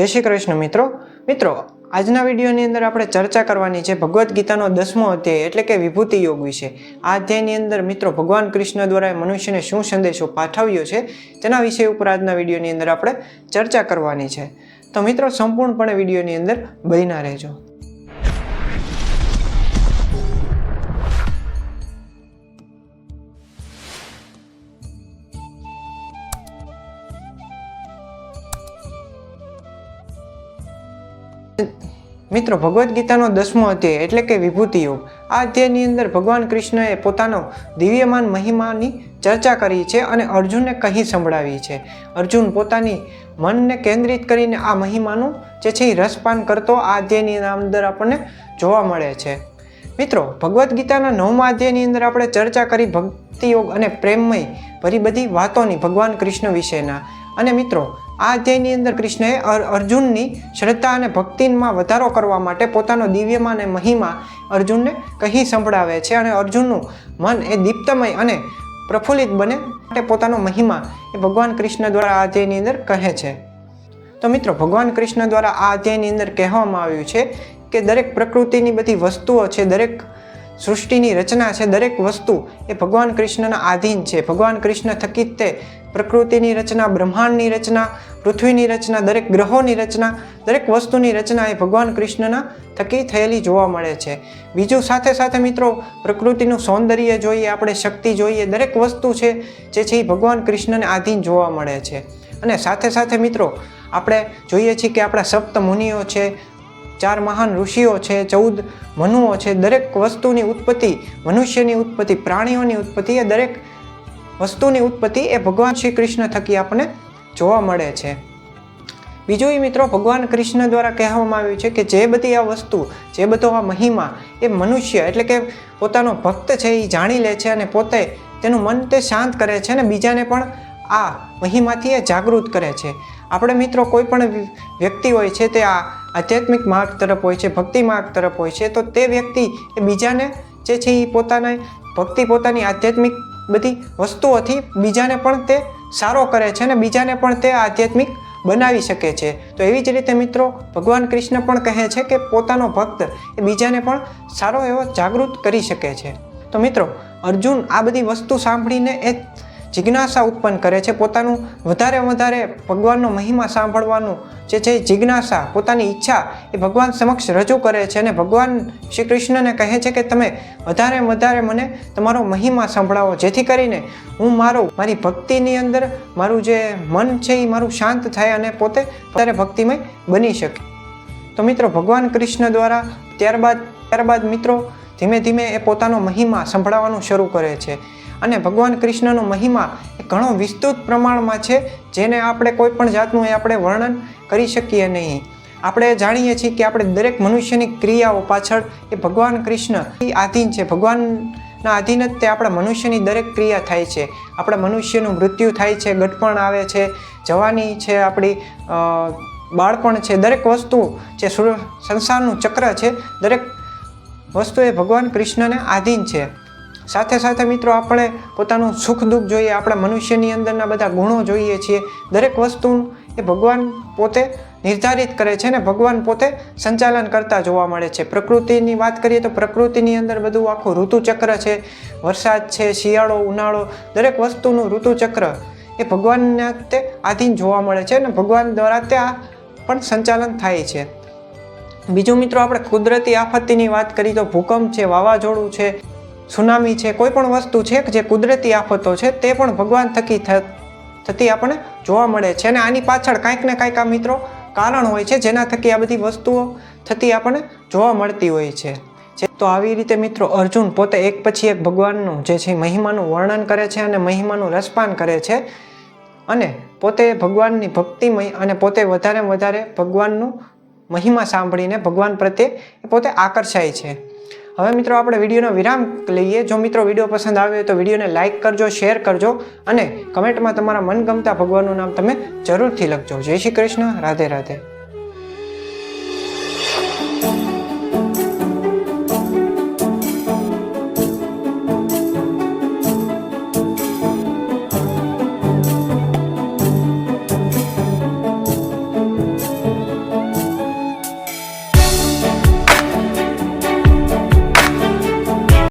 જય શ્રી કૃષ્ણ મિત્રો. મિત્રો, આજના વિડીયોની અંદર આપણે ચર્ચા કરવાની છે ભગવદ્ ગીતાનો દસમો અધ્યાય એટલે કે વિભૂતિ યોગ વિશે. આ અધ્યાયની અંદર મિત્રો ભગવાન કૃષ્ણ દ્વારા મનુષ્યને શું સંદેશો પાઠવ્યો છે તેના વિષય ઉપર આજના વિડીયોની અંદર આપણે ચર્ચા કરવાની છે. તો મિત્રો, સંપૂર્ણપણે વિડીયોની અંદર બન્યા રહેજો. મિત્રો, ભગવદ્ ગીતાનો દસમો અધ્યાય એટલે કે વિભૂતિ યોગ. આ અધ્યાયની અંદર ભગવાન કૃષ્ણએ પોતાનો દિવ્યમાન મહિમાની ચર્ચા કરી છે અને અર્જુનને કહી સંભળાવી છે. અર્જુન પોતાની મનને કેન્દ્રિત કરીને આ મહિમાનું જે છે એ રસપાન કરતો આ અધ્યાયની અંદર આપણને જોવા મળે છે. મિત્રો, ભગવદ્ ગીતાના નવમા અધ્યાયની અંદર આપણે ચર્ચા કરી ભક્તિ યોગ અને પ્રેમમય, ભરી બધી વાતોની ભગવાન કૃષ્ણ વિશેના. અને મિત્રો આ અધ્યાયની અંદર કૃષ્ણએ અર- અર્જુનની શ્રદ્ધા અને ભક્તિમાં વધારો કરવા માટે પોતાનો દિવ્યમાન અને મહિમા અર્જુનને કહી સંભળાવે છે અને અર્જુનનું મન એ દીપ્તમય અને પ્રફુલ્લિત બને માટે પોતાનો મહિમા એ ભગવાન કૃષ્ણ દ્વારા આ અધ્યાયની અંદર કહે છે. તો મિત્રો, ભગવાન કૃષ્ણ દ્વારા આ અધ્યાયની અંદર કહેવામાં આવ્યું છે કે દરેક પ્રકૃતિની બધી વસ્તુઓ છે, દરેક સૃષ્ટિની રચના છે દરેક વસ્તુ એ ભગવાન કૃષ્ણના આધીન છે. ભગવાન કૃષ્ણ થકી તે પ્રકૃતિની રચના, બ્રહ્માંડની રચના, પૃથ્વીની રચના, દરેક ગ્રહોની રચના, દરેક વસ્તુની રચના એ ભગવાન કૃષ્ણના થકી થયેલી જોવા મળે છે. બીજું સાથે સાથે મિત્રો પ્રકૃતિનું સૌંદર્ય જોઈએ, આપણે શક્તિ જોઈએ, દરેક વસ્તુ છે જે છે એ ભગવાન કૃષ્ણને આધીન જોવા મળે છે. અને સાથે સાથે મિત્રો આપણે જોઈએ છીએ કે આપણા સપ્ત મુનિઓ છે ચાર મહાન ઋષિઓ છે, ચૌદ મનુઓ છે, દરેક વસ્તુની ઉત્પત્તિ મનુષ્યની ઉત્પત્તિ, પ્રાણીઓની ઉત્પત્તિ, એ દરેક વસ્તુની ઉત્પત્તિ એ ભગવાન શ્રી કૃષ્ણ થકી આપણને જોવા મળે છે. બીજું એ મિત્રો ભગવાન કૃષ્ણ દ્વારા કહેવામાં આવ્યું છે કે જે બધી આ વસ્તુ, જે બધો આ મહિમા એ મનુષ્ય એટલે કે પોતાનો ભક્ત છે એ જાણી લે છે અને પોતે તેનું મન તે શાંત કરે છે અને બીજાને પણ આ મહિમાથી એ જાગૃત કરે છે. આપણે મિત્રો કોઈ પણ વ્યક્તિ હોય છે તે આ આધ્યાત્મિક માર્ગ તરફ હોય છે, ભક્તિ માર્ગ તરફ હોય છે, તો તે વ્યક્તિ એ બીજાને જે છે એ પોતાને ભક્તિ પોતાની આધ્યાત્મિક બધી વસ્તુઓથી બીજાને પણ તે સારો કરે છે અને બીજાને પણ તે આધ્યાત્મિક બનાવી શકે છે. તો એવી જ રીતે મિત્રો, ભગવાન કૃષ્ણ પણ કહે છે કે પોતાનો ભક્ત એ બીજાને પણ સારો એવો જાગૃત કરી શકે છે. તો મિત્રો, અર્જુન આ બધી વસ્તુ સાંભળીને એ જિજ્ઞાસા ઉત્પન્ન કરે છે. પોતાનું વધારે વધારે ભગવાનનો મહિમા સાંભળવાનું જે છે જિજ્ઞાસા, પોતાની ઈચ્છા એ ભગવાન સમક્ષ રજૂ કરે છે અને ભગવાન શ્રી કૃષ્ણને કહે છે કે તમે વધારે વધારે મને તમારો મહિમા સંભળાવો. જેથી કરીને હું મારું, મારી ભક્તિની અંદર મારું જે મન છે એ મારું શાંત થાય અને પોતે વધારે ભક્તિમય બની શકે. તો મિત્રો, ભગવાન કૃષ્ણ દ્વારા ત્યારબાદ ત્યારબાદ મિત્રો, ધીમે ધીમે એ પોતાનો મહિમા સંભળાવવાનું શરૂ કરે છે. અને ભગવાન કૃષ્ણનો મહિમા એ ઘણો વિસ્તૃત પ્રમાણમાં છે, જેને આપણે કોઈ પણ જાતનું એ આપણે વર્ણન કરી શકીએ નહીં. આપણે જાણીએ છીએ કે આપણે દરેક મનુષ્યની ક્રિયાઓ પાછળ એ ભગવાન કૃષ્ણ એ આધીન છે. ભગવાનના આધીન જ તે આપણા મનુષ્યની દરેક ક્રિયા થાય છે. આપણા મનુષ્યનું મૃત્યુ થાય છે ગટપણ આવે છે, જવાની છે આપણી બાળપણ છે. દરેક વસ્તુ જે સંસારનું ચક્ર છે, દરેક વસ્તુ એ ભગવાન કૃષ્ણને આધીન છે. સાથે સાથે મિત્રો આપણે પોતાનું સુખ દુઃખ જોઈએ, આપણા મનુષ્યની અંદરના બધા ગુણો જોઈએ છીએ. દરેક વસ્તુ એ ભગવાન પોતે નિર્ધારિત કરે છે ને ભગવાન પોતે સંચાલન કરતા જોવા મળે છે. પ્રકૃતિની વાત કરીએ તો પ્રકૃતિની અંદર બધું આખું ઋતુચક્ર છે. વરસાદ છે, શિયાળો, ઉનાળો, દરેક વસ્તુનું ઋતુચક્ર એ ભગવાનને તે આધીન જોવા મળે છે અને ભગવાન દ્વારા તે આ પણ સંચાલન થાય છે. બીજું મિત્રો આપણે કુદરતી આફતની વાત કરીએ તો ભૂકંપ છે, વાવાઝોડું છે સુનામી છે, કોઈ પણ વસ્તુ છે કે જે કુદરતી આફતો છે, તે પણ ભગવાન થકી થતી આપણને જોવા મળે છે. અને આની પાછળ કાંઈક ને કાંઈક આ મિત્રો કારણ હોય છે, જેના થકી આ બધી વસ્તુઓ થતી આપણને જોવા મળતી હોય છે. તો આવી રીતે મિત્રો અર્જુન પોતે એક પછી એક ભગવાનનું જે છે, મહિમાનું વર્ણન કરે છે અને મહિમાનું રસપાન કરે છે. અને પોતે ભગવાનની ભક્તિમય અને પોતે વધારે વધારે ભગવાનનું મહિમા સાંભળીને ભગવાન પ્રત્યે પોતે આકર્ષાય છે. હવે મિત્રો આપણે વિડીયોનો વિરામ લઈએ. જો મિત્રો વીડિયો પસંદ આવ્યો તો વિડીયોને લાઇક કરજો, શેર કરજો અને કમેન્ટમાં તમારા મનગમતા ભગવાનનું નામ તમે જરૂરથી લખજો. જય શ્રી કૃષ્ણ. રાધે રાધે.